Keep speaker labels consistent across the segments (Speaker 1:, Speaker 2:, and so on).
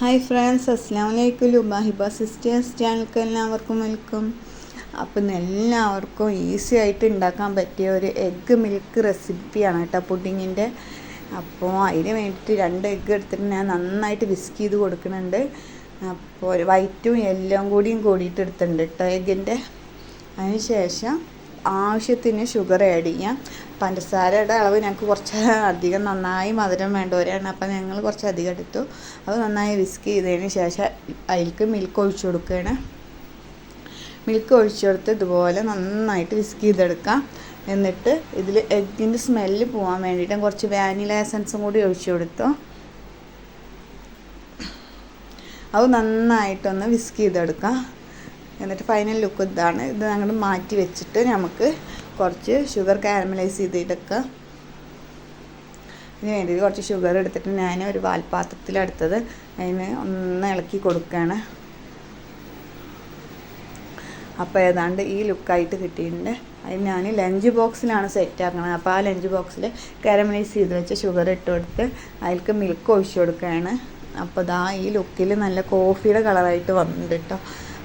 Speaker 1: Hi friends അസ്സാം വലൈക്കും ലുബാഹിബ sisters ചാനൽക്ക് എല്ലാവർക്കും വെൽക്കം അപ്പം എല്ലാവർക്കും ഈസി ആയിട്ട് ഉണ്ടാക്കാൻ പറ്റിയ ഒരു എഗ്ഗ് മിൽക്ക് റെസിപ്പിയാണ് കേട്ടോ പുഡിങ്ങിന്റെ. അപ്പോൾ അതിന് വേണ്ടിയിട്ട് രണ്ട് എഗ്ഗ് എടുത്തിട്ട് ഞാൻ നന്നായിട്ട് വിസ്ക് ചെയ്ത് കൊടുക്കുന്നുണ്ട്. അപ്പോൾ വൈറ്റും എല്ലാം കൂടിയും കൂടിയിട്ട് എടുത്തിട്ടുണ്ട് കേട്ടോ എഗ്ഗിന്റെ അതിന് ശേഷം ആവശ്യത്തിന് ഷുഗർ ആഡ് ചെയ്യാം. പഞ്ചസാരയുടെ അളവ് ഞങ്ങൾക്ക് കുറച്ച് അധികം നന്നായി മധുരം വേണ്ടവരാണ് അപ്പം ഞങ്ങൾ കുറച്ച് അധികം എടുത്തു. അത് നന്നായി വിസ്ക് ചെയ്തതിന് ശേഷം അതിലേക്ക് മിൽക്ക് ഒഴിച്ചു കൊടുക്കുകയാണ്. മിൽക്ക് ഒഴിച്ചു കൊടുത്ത് ഇതുപോലെ നന്നായിട്ട് വിസ്ക് ചെയ്തെടുക്കാം. എന്നിട്ട് ഇതിൽ എഗ്ഗിന്റെ സ്മെല്ല് പോകാൻ വേണ്ടിയിട്ട് കുറച്ച് വാനില എസൻസും കൂടി ഒഴിച്ചു കൊടുത്തു. അത് നന്നായിട്ടൊന്ന് വിസ്ക് ചെയ്തെടുക്കാം. എന്നിട്ട് ഫൈനൽ ലുക്ക് ഇതാണ്. ഇത് അങ്ങോട്ട് മാറ്റി വെച്ചിട്ട് നമുക്ക് കുറച്ച് ഷുഗർ കാരമലൈസ് ചെയ്തിട്ടൊക്കെ ഇതിന് വേണ്ടി കുറച്ച് ഷുഗർ എടുത്തിട്ട് ഞാൻ ഒരു വാൽപാത്രത്തിലെടുത്തത് അതിന് ഒന്ന് ഇളക്കി കൊടുക്കുകയാണ് അപ്പോൾ ഏതാണ്ട് ഈ ലുക്കായിട്ട് കിട്ടിയിട്ടുണ്ട്. അതിന് ഞാൻ ലഞ്ച് ബോക്സിലാണ് സെറ്റ് ആക്കുന്നത് അപ്പോൾ ആ ലഞ്ച് ബോക്സിൽ കാരമലൈസ് ചെയ്ത് വെച്ച ഷുഗർ ഇട്ട് കൊടുത്ത് അതിൽക്ക് മിൽക്ക് ഒഴിച്ചു കൊടുക്കുകയാണ് അപ്പോൾ ഇതാ ഈ ലുക്കിൽ നല്ല കോഫിയുടെ കളറായിട്ട് വന്നിട്ടുണ്ട് കേട്ടോ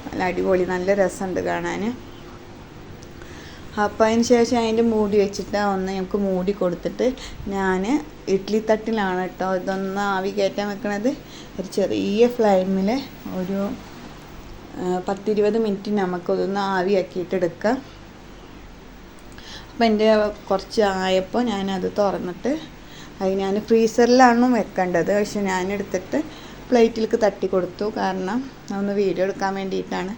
Speaker 1: നല്ല അടിപൊളി നല്ല രസമുണ്ട് കാണാൻ അപ്പോൾ അതിന് ശേഷം അതിന്റെ മൂടി വെച്ചിട്ട് ഒന്ന് നമുക്ക് മൂടി കൊടുത്തിട്ട് ഞാൻ ഇഡ്ഡലി തട്ടിലാണ് കേട്ടോ. ഇതൊന്ന് ആവി കയറ്റാൻ വെക്കണത്. ഒരു ചെറിയ ഫ്ലൈമിൽ ഒരു പത്തിരുപത് മിനിറ്റ് നമുക്കതൊന്ന് ആവിയാക്കിയിട്ട് എടുക്കാം. അപ്പോൾ എന്റെ കുറച്ച് ആയപ്പോൾ ഞാനത് തുറന്നിട്ട് അത് ഞാൻ ഫ്രീസറിലാണ് വെക്കേണ്ടത്. പക്ഷെ ഞാൻ എടുത്തിട്ട് പ്ലേറ്റിലേക്ക് തട്ടി കൊടുത്തു. കാരണം ഒന്ന് വീഡിയോ എടുക്കാൻ വേണ്ടിയിട്ടാണ്.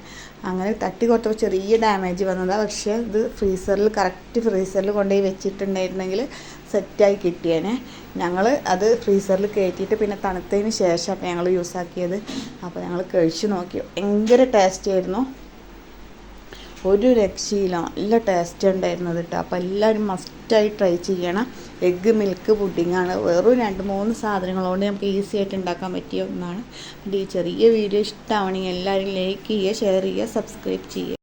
Speaker 1: അങ്ങനെ തട്ടി കൊടുത്തപ്പോൾ ചെറിയ ഡാമേജ് വന്നതാണ് പക്ഷേ ഇത് ഫ്രീസറിൽ കറക്റ്റ് ഫ്രീസറിൽ കൊണ്ടുപോയി വെച്ചിട്ടുണ്ടായിരുന്നെങ്കിൽ സെറ്റായി കിട്ടിയേനെ. ഞങ്ങൾ അത് ഫ്രീസറിൽ കയറ്റിയിട്ട് പിന്നെ തണുത്തതിന് ശേഷമാണ് ഞങ്ങൾ യൂസ് ആക്കിയത്. അപ്പോൾ ഞങ്ങൾ കഴിച്ചു നോക്കി. ഭയങ്കര ടേസ്റ്റ് ആയിരുന്നു. ഒരു രക്ഷയില്ല. നല്ല ടേസ്റ്റ് ഉണ്ടായിരുന്നത് കേട്ടോ അപ്പോൾ എല്ലാവരും മസ്റ്റായി ട്രൈ ചെയ്യണം. എഗ്ഗ് മിൽക്ക് പുഡിങ്ങാണ് വെറും രണ്ട് മൂന്ന് സാധനങ്ങളോട് നമുക്ക് ഈസി ആയിട്ട് ഉണ്ടാക്കാൻ പറ്റിയ ഒന്നാണ്. ഈ ചെറിയ വീഡിയോ ഇഷ്ടമാണെങ്കിൽ എല്ലാവരും ലൈക്ക് ചെയ്യുക ഷെയർ ചെയ്യുക സബ്സ്ക്രൈബ് ചെയ്യുക.